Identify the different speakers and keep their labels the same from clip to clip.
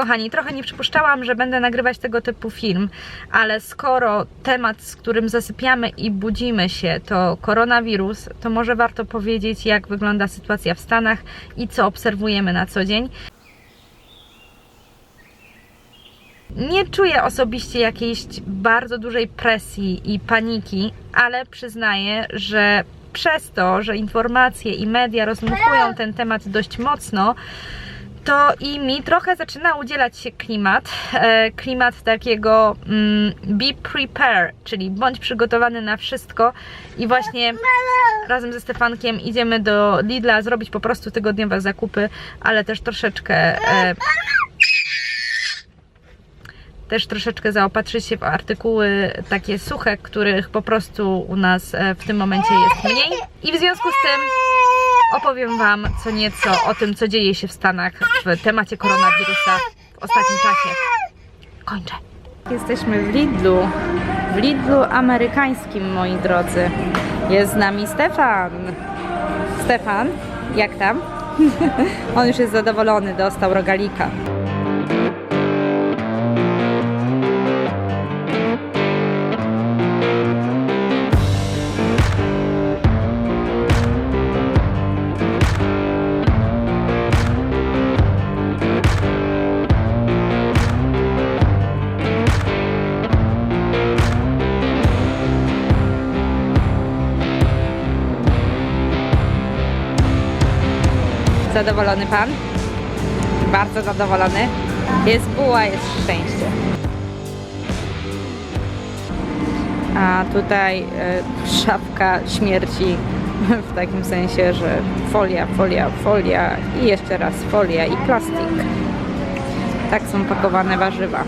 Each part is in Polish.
Speaker 1: kochani, trochę nie przypuszczałam, że będę nagrywać tego typu film, ale skoro temat, z którym zasypiamy i budzimy się, to koronawirus, to może warto powiedzieć, jak wygląda sytuacja w Stanach i co obserwujemy na co dzień. Nie czuję osobiście jakiejś bardzo dużej presji i paniki, ale przyznaję, że przez to, że informacje i media rozmuchują ten temat dość mocno, to i mi trochę zaczyna udzielać się klimat, e, klimat takiego mm, be prepared, czyli bądź przygotowany na wszystko i właśnie razem ze Stefankiem idziemy do Lidla zrobić po prostu tygodniowe zakupy, ale też troszeczkę e, też troszeczkę zaopatrzyć się w artykuły takie suche, których po prostu u nas e, w tym momencie jest mniej. I w związku z tym opowiem Wam co nieco o tym, co dzieje się w Stanach w temacie koronawirusa w ostatnim czasie. Kończę. Jesteśmy w Lidlu. W Lidlu amerykańskim, moi drodzy. Jest z nami Stefan. Stefan, jak tam? On już jest zadowolony, dostał rogalika. Zadowolony pan? Bardzo zadowolony. Jest buła, jest szczęście. A tutaj e, szafka śmierci w takim sensie, że folia, folia, folia i jeszcze raz folia i plastik. Tak są pakowane warzywa.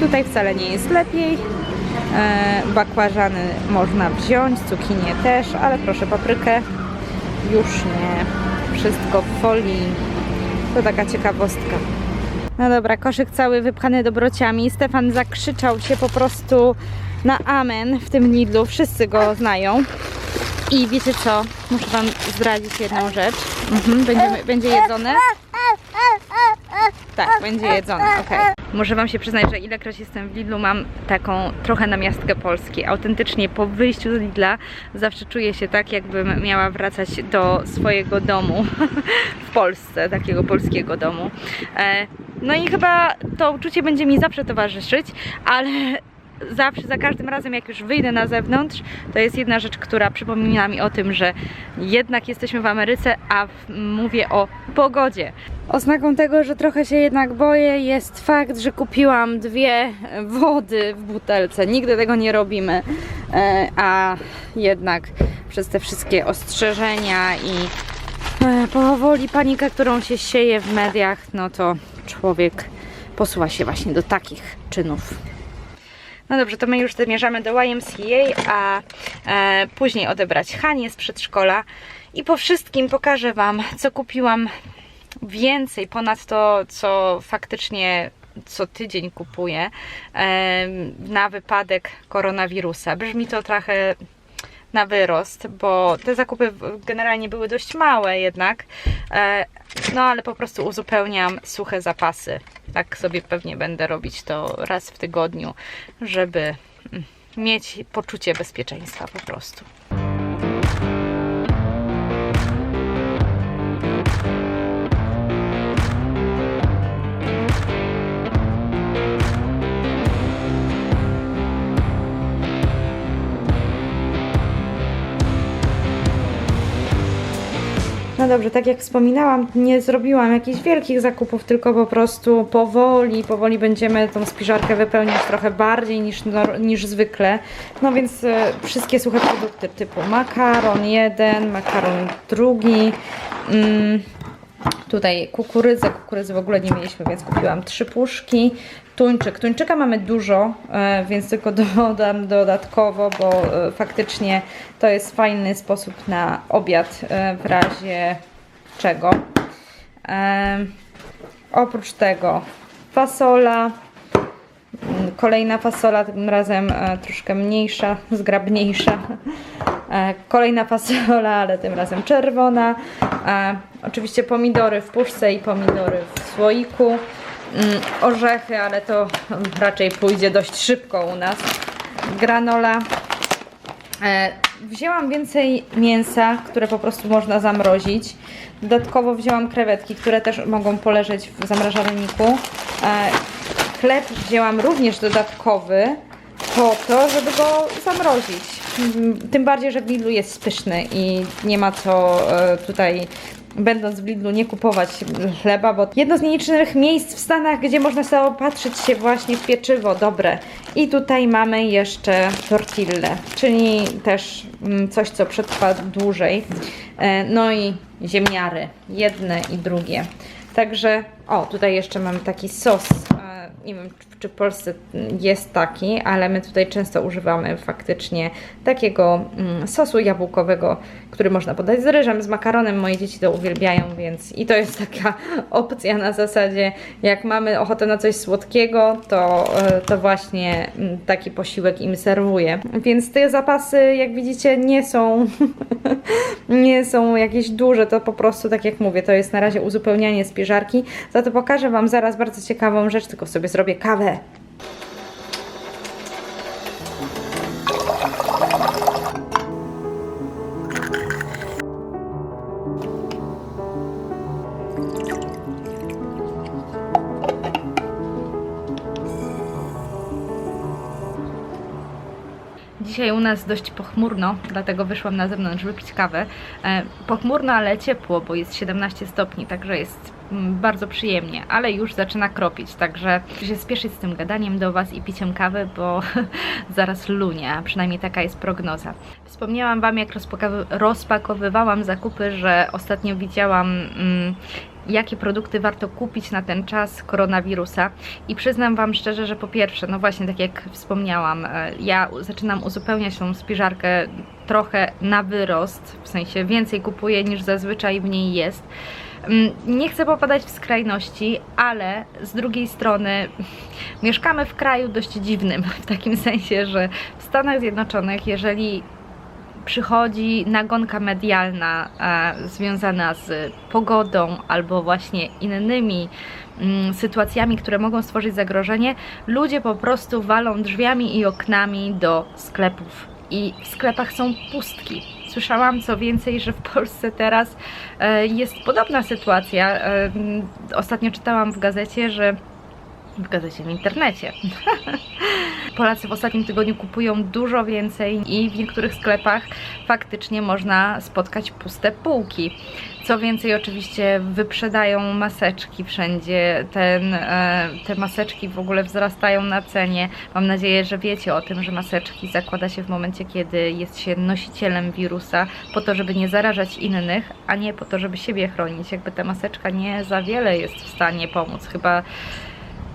Speaker 1: Tutaj wcale nie jest lepiej. E, bakłażany można wziąć, cukinie też, ale proszę paprykę już nie. Wszystko w folii. To taka ciekawostka. No dobra, koszyk cały wypchany dobrociami. Stefan zakrzyczał się po prostu na amen w tym Lidlu. Wszyscy go znają. I wiecie co? Muszę Wam zdradzić jedną rzecz. Mhm, będziemy, będzie jedzone? Tak, będzie jedzone, okej. Muszę Wam się przyznać, że ilekroć jestem w Lidlu, mam taką trochę namiastkę Polski. Autentycznie po wyjściu z Lidla zawsze czuję się tak, jakbym miała wracać do swojego domu w Polsce, takiego polskiego domu. E, No i chyba to uczucie będzie mi zawsze towarzyszyć, ale zawsze, za każdym razem, jak już wyjdę na zewnątrz, to jest jedna rzecz, która przypomina mi o tym, że jednak jesteśmy w Ameryce, a w, mówię o pogodzie. Oznaką tego, że trochę się jednak boję, jest fakt, że kupiłam dwie wody w butelce. Nigdy tego nie robimy, e, a jednak przez te wszystkie ostrzeżenia i e, powoli panika, którą się sieje w mediach, no to człowiek posuwa się właśnie do takich czynów. No dobrze, to my już zmierzamy do YMCA, a e, później odebrać Hanię z przedszkola i po wszystkim pokażę Wam, co kupiłam więcej ponad to, co faktycznie co tydzień kupuję e, na wypadek koronawirusa. Brzmi to trochę na wyrost, bo te zakupy generalnie były dość małe jednak, e, no ale po prostu uzupełniam suche zapasy. Tak sobie pewnie będę robić to raz w tygodniu, żeby mm, mieć poczucie bezpieczeństwa po prostu. No dobrze, tak jak wspominałam, nie zrobiłam jakichś wielkich zakupów, tylko po prostu powoli, powoli będziemy tą spiżarkę wypełniać trochę bardziej niż, nor- niż zwykle. No więc e, wszystkie suche produkty typu makaron jeden, makaron drugi, mm, tutaj kukurydzę, kukurydzy w ogóle nie mieliśmy, więc kupiłam trzy puszki. Tuńczyk. Tuńczyka mamy dużo, e, więc tylko dodam dodatkowo, bo e, faktycznie to jest fajny sposób na obiad e, w razie czego. Oprócz tego fasola, Kolejna fasola, tym razem troszkę mniejsza, zgrabniejsza. Kolejna fasola, ale tym razem czerwona. Oczywiście pomidory w puszce i pomidory w słoiku. Mm, orzechy, ale to raczej pójdzie dość szybko u nas. Granola. E, Wzięłam więcej mięsa, które po prostu można zamrozić. Dodatkowo wzięłam krewetki, które też mogą poleżeć w zamrażalniku. E, Chleb wzięłam również dodatkowy po to, żeby go zamrozić. Mm, Tym bardziej, że w Lidlu jest pyszny i nie ma co e, tutaj będąc w Lidlu nie kupować chleba, bo jedno z nielicznych miejsc w Stanach, gdzie można sobie opatrzyć się właśnie w pieczywo dobre. I tutaj mamy jeszcze tortille, czyli też mm, coś, co przetrwa dłużej. E, No i ziemniary, jedne i drugie. Także, o, tutaj jeszcze mam taki sos. Nie wiem, czy- czy w Polsce jest taki, ale my tutaj często używamy faktycznie takiego mm, sosu jabłkowego, który można podać z ryżem, z makaronem. Moje dzieci to uwielbiają, więc i to jest taka opcja na zasadzie, jak mamy ochotę na coś słodkiego, to, e, to właśnie mm, taki posiłek im serwuję. Więc te zapasy, jak widzicie, nie są nie są jakieś duże, to po prostu, tak jak mówię, to jest na razie uzupełnianie spiżarki. Za to pokażę Wam zaraz bardzo ciekawą rzecz, tylko sobie zrobię kawę. Nas dość pochmurno, dlatego wyszłam na zewnątrz wypić kawę. E, pochmurno, ale ciepło, bo jest 17 stopni, także jest mm, bardzo przyjemnie, ale już zaczyna kropić, także się spieszyć z tym gadaniem do Was i piciem kawy, bo zaraz lunie, a przynajmniej taka jest prognoza. Wspomniałam Wam, jak rozpakowywałam zakupy, że ostatnio widziałam mm, jakie produkty warto kupić na ten czas koronawirusa. I przyznam Wam szczerze, że po pierwsze, no właśnie tak jak wspomniałam, e, ja zaczynam uzupełniać tą spiżarkę trochę na wyrost, w sensie więcej kupuję niż zazwyczaj w niej jest. Mm, Nie chcę popadać w skrajności, ale z drugiej strony mieszkamy w kraju dość dziwnym, w takim sensie, że w Stanach Zjednoczonych, jeżeli przychodzi nagonka medialna e, związana z pogodą albo właśnie innymi mm, sytuacjami, które mogą stworzyć zagrożenie, ludzie po prostu walą drzwiami i oknami do sklepów. I w sklepach są pustki. Słyszałam co więcej, że w Polsce teraz e, jest podobna sytuacja. E, mm, ostatnio czytałam w gazecie, że w gazecie w internecie. Polacy w ostatnim tygodniu kupują dużo więcej i w niektórych sklepach faktycznie można spotkać puste półki. Co więcej, oczywiście wyprzedają maseczki wszędzie. Ten, e, te maseczki w ogóle wzrastają na cenie. Mam nadzieję, że wiecie o tym, że maseczki zakłada się w momencie, kiedy jest się nosicielem wirusa, po to, żeby nie zarażać innych, a nie po to, żeby siebie chronić. Jakby ta maseczka nie za wiele jest w stanie pomóc. Chyba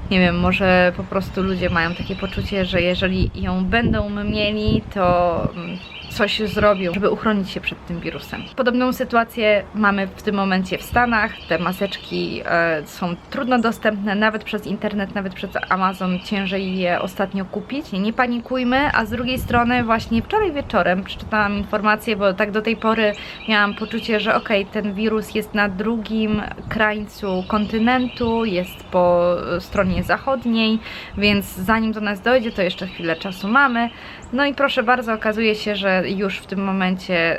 Speaker 1: nie wiem, może po prostu ludzie mają takie poczucie, że jeżeli ją będą mieli, to mm, coś zrobią, żeby uchronić się przed tym wirusem. Podobną sytuację mamy w tym momencie w Stanach. Te maseczki e, są trudno dostępne, nawet przez internet, nawet przez Amazon. Ciężej je ostatnio kupić. Nie, panikujmy, a z drugiej strony właśnie wczoraj wieczorem przeczytałam informację, bo tak do tej pory miałam poczucie, że okej, ten wirus jest na drugim krańcu kontynentu, jest po stronie zachodniej, więc zanim do nas dojdzie, to jeszcze chwilę czasu mamy. No i proszę bardzo, okazuje się, że już w tym momencie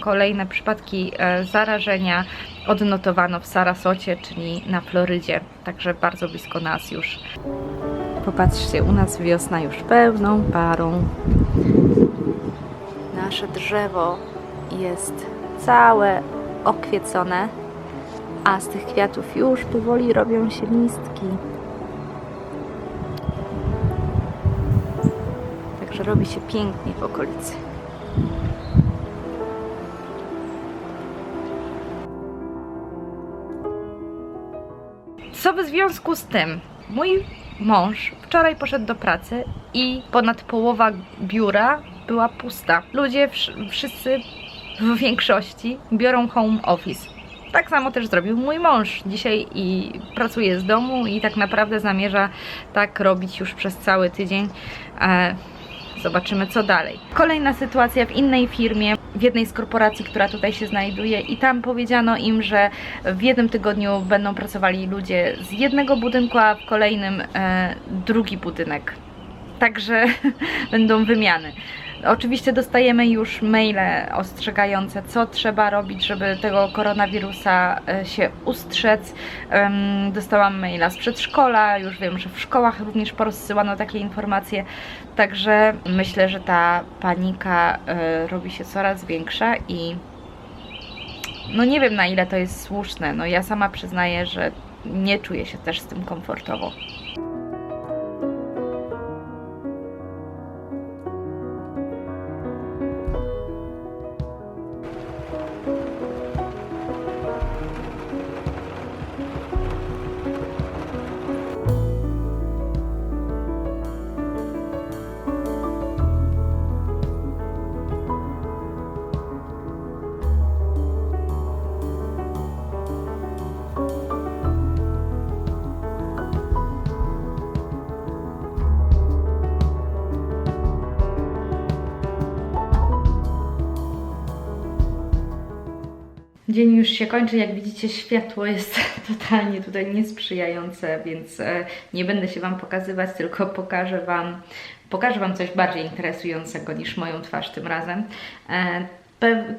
Speaker 1: kolejne przypadki e, zarażenia odnotowano w Sarasocie, czyli na Florydzie, także bardzo blisko nas już. Popatrzcie, u nas wiosna już pełną parą. Nasze drzewo jest całe okwiecone, a z tych kwiatów już powoli robią się listki. Także robi się pięknie w okolicy. Co w związku z tym? Mój mąż wczoraj poszedł do pracy i ponad połowa biura była pusta. Ludzie wsz- wszyscy w większości biorą home office. Tak samo też zrobił mój mąż dzisiaj i pracuje z domu i tak naprawdę zamierza tak robić już przez cały tydzień. E, Zobaczymy co dalej. Kolejna sytuacja w innej firmie. W jednej z korporacji, która tutaj się znajduje i tam powiedziano im, że w jednym tygodniu będą pracowali ludzie z jednego budynku, a w kolejnym e, drugi budynek. Także będą wymiany. Oczywiście dostajemy już maile ostrzegające, co trzeba robić, żeby tego koronawirusa e, się ustrzec. Dostałam maila z przedszkola, już wiem, że w szkołach również porozsyłano takie informacje. Także myślę, że ta panika e, robi się coraz większa i no nie wiem na ile to jest słuszne. No ja sama przyznaję, że nie czuję się też z tym komfortowo. Dzień już się kończy, jak widzicie światło jest totalnie tutaj niesprzyjające, więc e, nie będę się Wam pokazywać, tylko pokażę Wam, pokażę Wam coś bardziej interesującego niż moją twarz tym razem.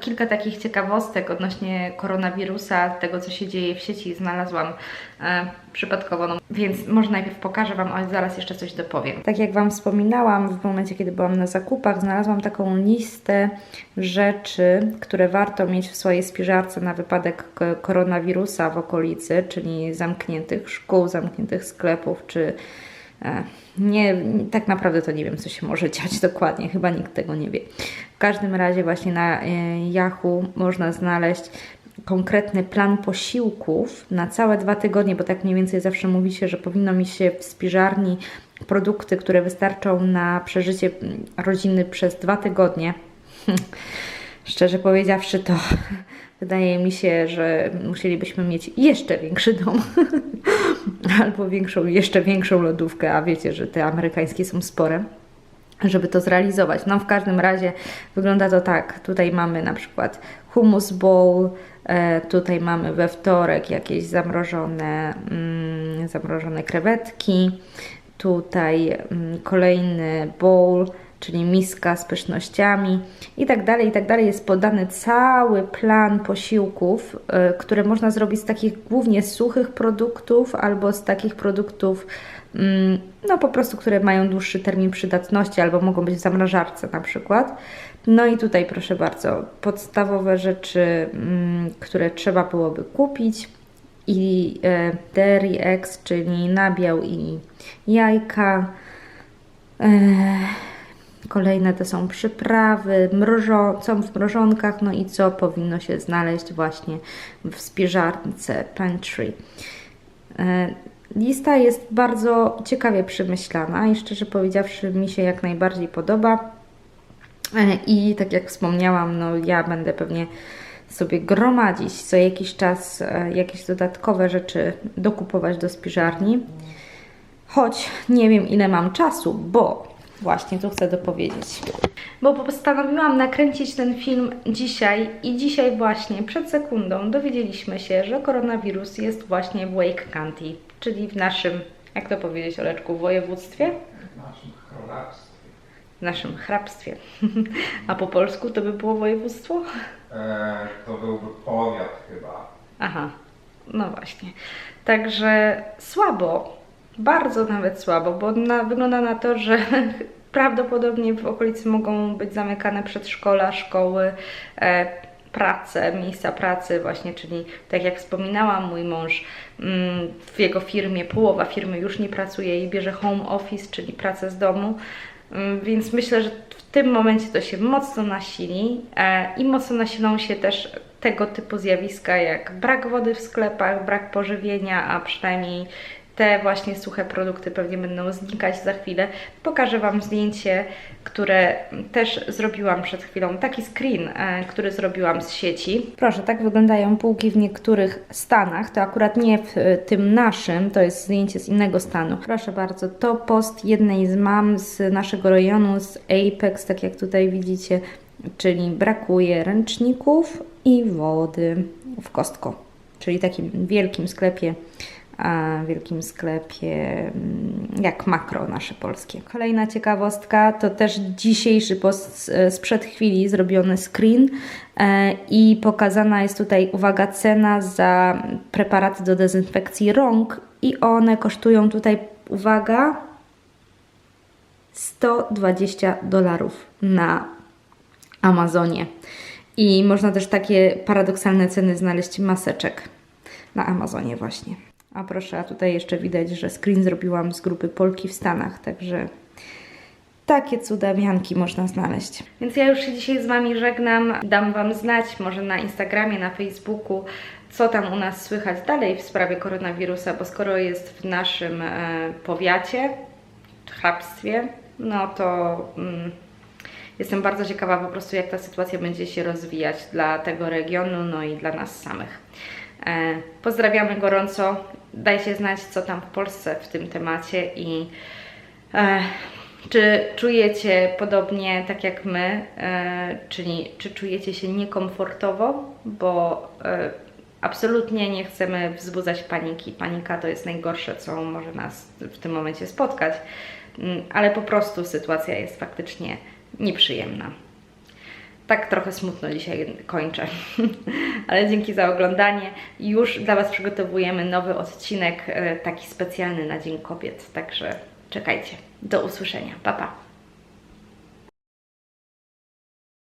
Speaker 1: Kilka takich ciekawostek odnośnie koronawirusa, tego co się dzieje w sieci znalazłam e, przypadkowo, no, więc może najpierw pokażę Wam, ale zaraz jeszcze coś dopowiem. Tak jak Wam wspominałam, w momencie kiedy byłam na zakupach, znalazłam taką listę rzeczy, które warto mieć w swojej spiżarce na wypadek koronawirusa w okolicy, czyli zamkniętych szkół, zamkniętych sklepów, czy nie, tak naprawdę to nie wiem, co się może dziać dokładnie, chyba nikt tego nie wie. W każdym razie właśnie na e, Yahoo można znaleźć konkretny plan posiłków na całe dwa tygodnie, bo tak mniej więcej zawsze mówi się, że powinno mi się w spiżarni produkty, które wystarczą na przeżycie mm, rodziny przez dwa tygodnie. Szczerze powiedziawszy, to wydaje mi się, że musielibyśmy mieć jeszcze większy dom. Albo większą, jeszcze większą lodówkę, a wiecie, że te amerykańskie są spore żeby to zrealizować. No w każdym razie wygląda to tak. Tutaj mamy na przykład hummus bowl, e, tutaj mamy we wtorek jakieś zamrożone, mm, zamrożone krewetki, tutaj mm, kolejny bowl, czyli miska z pysznościami i tak dalej, i tak dalej. Jest podany cały plan posiłków, e, które można zrobić z takich głównie suchych produktów albo z takich produktów mm, no po prostu, które mają dłuższy termin przydatności albo mogą być w zamrażarce na przykład. No i tutaj proszę bardzo, podstawowe rzeczy, mm, które trzeba byłoby kupić i e, dairy eggs, czyli nabiał i jajka. Kolejne to są przyprawy, mrożo, co w mrożonkach, no i co powinno się znaleźć właśnie w spiżarce pantry. E, Lista jest bardzo ciekawie przemyślana i szczerze powiedziawszy mi się jak najbardziej podoba. E, I tak jak wspomniałam, no ja będę pewnie sobie gromadzić co jakiś czas e, jakieś dodatkowe rzeczy dokupować do spiżarni. Choć nie wiem ile mam czasu, bo właśnie tu chcę dopowiedzieć. Bo postanowiłam nakręcić ten film dzisiaj i dzisiaj właśnie przed sekundą dowiedzieliśmy się, że koronawirus jest właśnie w Wake County, czyli w naszym, jak to powiedzieć Oleczku, województwie?
Speaker 2: w naszym królestwie.
Speaker 1: W naszym hrabstwie. A po polsku to by było województwo?
Speaker 2: E, to byłby powiat chyba.
Speaker 1: Aha, no właśnie. Także słabo, bardzo nawet słabo, bo na, wygląda na to, że prawdopodobnie w okolicy mogą być zamykane przedszkola, szkoły, e, prace, miejsca pracy właśnie, czyli tak jak wspominałam, mój mąż mm, w jego firmie, połowa firmy już nie pracuje i bierze home office, czyli pracę z domu, Mm, Więc myślę, że w tym momencie to się mocno nasili e, i mocno nasilą się też tego typu zjawiska jak brak wody w sklepach, brak pożywienia, a przynajmniej te właśnie suche produkty pewnie będą znikać za chwilę. Pokażę Wam zdjęcie, które też zrobiłam przed chwilą, taki screen, e, który zrobiłam z sieci. Proszę, tak wyglądają półki w niektórych stanach, to akurat nie w e, tym naszym, to jest zdjęcie z innego stanu. Proszę bardzo, to post jednej z mam z naszego rejonu, z Apex, tak jak tutaj widzicie, czyli brakuje ręczników i wody w Kostko, czyli takim wielkim sklepie, a wielkim sklepie mm, jak makro nasze polskie. Kolejna ciekawostka to też dzisiejszy post sprzed chwili zrobiony screen e, i pokazana jest tutaj, uwaga, cena za preparaty do dezynfekcji rąk i one kosztują tutaj, uwaga, 120 dolarów na Amazonie. I można też takie paradoksalne ceny znaleźć maseczek na Amazonie właśnie. A proszę, a tutaj jeszcze widać, że screen zrobiłam z grupy Polki w Stanach, także takie cudawianki można znaleźć. Więc ja już się dzisiaj z Wami żegnam. Dam Wam znać, może na Instagramie, na Facebooku, co tam u nas słychać dalej w sprawie koronawirusa, bo skoro jest w naszym e, powiacie, hrabstwie, no to mm, jestem bardzo ciekawa po prostu, jak ta sytuacja będzie się rozwijać dla tego regionu, no i dla nas samych. E, pozdrawiamy gorąco. Dajcie znać, co tam w Polsce w tym temacie i e, czy czujecie podobnie tak jak my, e, czyli czy czujecie się niekomfortowo, bo e, absolutnie nie chcemy wzbudzać paniki. Panika to jest najgorsze, co może nas w tym momencie spotkać, ale po prostu sytuacja jest faktycznie nieprzyjemna. Tak trochę smutno dzisiaj kończę, ale dzięki za oglądanie. Już dla Was przygotowujemy nowy odcinek, e, taki specjalny na Dzień Kobiet, także czekajcie. Do usłyszenia. Pa, pa.